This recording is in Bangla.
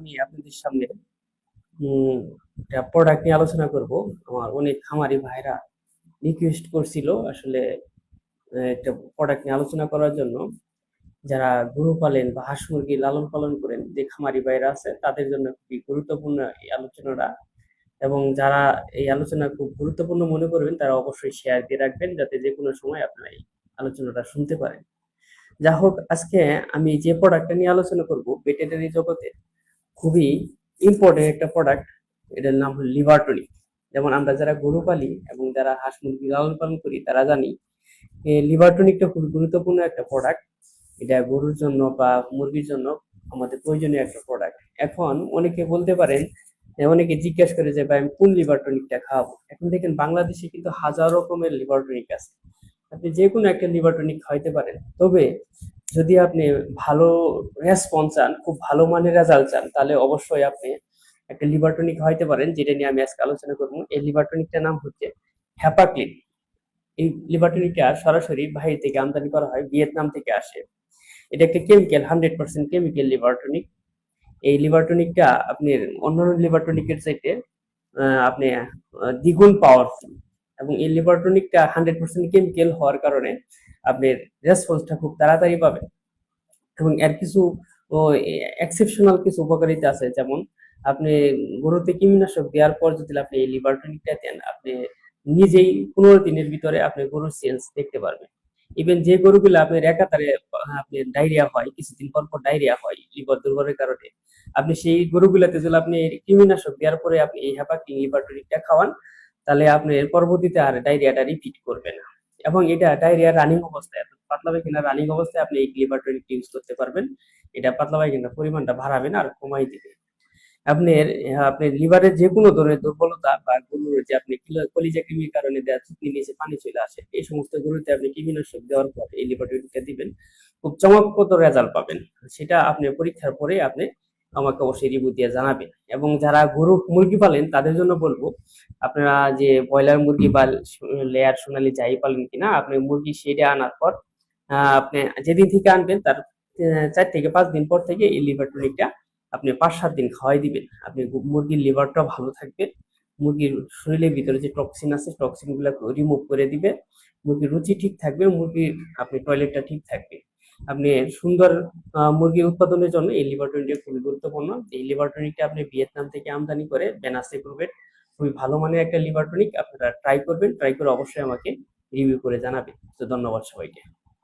আমি আপনাদের সামনে একটা প্রোডাক্ট নিয়ে আলোচনা করব। আমার অনেক খামারি ভাইরা রিকোয়েস্ট করছিল আসলে একটা প্রোডাক্ট নিয়ে আলোচনা করার জন্য। যারা গরু পালেন বা হাঁস মুরগি লালন পালন করেন, যে খামারি ভাইরা আছে, তাদের জন্য খুবই গুরুত্বপূর্ণ এই আলোচনাটা। এবং যারা এই আলোচনা খুব গুরুত্বপূর্ণ মনে করবেন, তারা অবশ্যই শেয়ার দিয়ে রাখবেন, যাতে যে কোনো সময় আপনারা এই আলোচনাটা শুনতে পারেন। যা হোক আজকে আমি যে প্রোডাক্টটা নিয়ে আলোচনা করব ভেটেরিনারি জগতে খুবই ইম্পর্টেন্ট একটা প্রোডাক্ট এটার নাম হলো লিভার টনিক যেমন আমরা যারা গরু পালি এবং যারা হাঁস মুরগি লালন পালন করি, তারা জানি লিভার টনিকটা খুবই গুরুত্বপূর্ণ একটা প্রোডাক্ট এটা গরুর জন্য বা মুরগির জন্য আমাদের প্রয়োজনীয় একটা প্রোডাক্ট এখন অনেকে বলতে পারেন অনেকে জিজ্ঞেস করে যে, ভাই, আমি কোন লিভার টনিকটা খাওয়াবো এখন দেখেন বাংলাদেশে কিন্তু হাজার রকমের লিভার টনিক আছে। আপনি যে কোনো একটা লিভার টনিক খাইতে পারেন। তবে যদি আপনি ভালো রেসপন্স চান, খুব ভালো মানের রেজাল্ট চান, তাহলে অবশ্যই আপনি একটা লিভার হইতে পারেন, যেটা নিয়ে আমি আজকে আলোচনা করব। এই লিভার টনিকটার নাম হচ্ছে হ্যাপাক্লিন এই লিভার টনিকটা সরাসরি বাইরে থেকে আমদানি করা হয়, ভিয়েতনাম থেকে আসে। এটা একটা chemical hundred percent chemical liver tonic এই লিভার টনিকটা আপনি অন্যান্য লিভার টনিকের চাইতে আপনি দ্বিগুণ পাওয়ারফুল এবং এই লিভার টনিকটা হান্ড্রেড পার্সেন্ট কেমিক্যাল হওয়ার কারণে আপনি রেসপন্সটা খুব তাড়াতাড়ি পাবেন। এবং এর কিছু এক্সেপশনাল কিছু উপকারিতা আছে। যেমন আপনি গরুতে কীটনাশক দেওয়ার পর যদি আপনি এই লিভার টনিকটা দেন, আপনি নিজেই পনেরো দিনের ভিতরে আপনি গরুর চেঞ্জ দেখতে পারবেন। ইভেন যে গরুগুলো আপনার একাতারে আপনি ডায়রিয়া হয়, কিছুদিন পর পর ডায়রিয়া হয় লিভার দুর্বলের কারণে, আপনি সেই গরুগুলাতে যদি আপনি কৃমিনাশক দেওয়ার পরে আপনি এই হ্যাপাকিং লিভার টনিকটা খাওয়ান, তাহলে আপনি এর পরবর্তীতে আর ডায়রিয়াটা রিপিট করবে না। এবং এটা ডায়রিয়া রানিং অবস্থায় পাতলা পায়খানা রানিং অবস্থায় আপনি এই লিভার টনিক ইউজ করতে পারবেন। এটা পাতলা পায়খানার পরিমাণটা বাড়াবে না আর কমাই দিবে। আপনার আপনার লিভারের যে কোনো ধরনের দুর্বলতা বা গরুর যে আপনি কিলো- কলিজা কৃমির কারণে দেওয়া থুতনি নিচে পানি চলে আসে, এই সমস্ত গরুতে আপনি কৃমিনাশক দেওয়ার পর এই লিভার টনিকটা দিবেন। খুব চমকপ্রদ রেজাল্ট পাবেন। সেটা আপনি পরীক্ষার পরে আপনি আমাকে অবশ্যই রিভিউ দিয়ে জানাবেন। এবং যারা গরু মুরগি পালেন, তাদের জন্য বলব, আপনারা যে ব্রয়লার মুরগি বা লেয়ার সোনালি যাই পালেন কিনা, আপনি মুরগি সেটা আনার পর আপনি যেদিন থেকে আনবেন, তার চার থেকে পাঁচ দিন পর থেকে এই লিভার টনিকটা আপনি পাঁচ সাত দিন খাওয়াই দিবেন। আপনি মুরগির লিভারটা ভালো থাকবে। মুরগির শরীরের ভিতরে যে টক্সিন আছে টক্সিনগুলা রিমুভ করে দিবে। মুরগির রুচি ঠিক থাকবে, মুরগির, আপনি টয়লেটটা ঠিক থাকবে। আপনি সুন্দর মুরগি উৎপাদনের জন্য এই লিভার টনিকটা খুবই গুরুত্বপূর্ণ। এই লিভার আপনি ভিয়েতনাম থেকে আমদানি করে বেনাসে করবেন খুবই ভালো মানের একটা লিভার টনিক আপনারা ট্রাই করবেন। ট্রাই করে অবশ্যই আমাকে রিভিউ করে জানাবেন। তো ধন্যবাদ সবাইকে।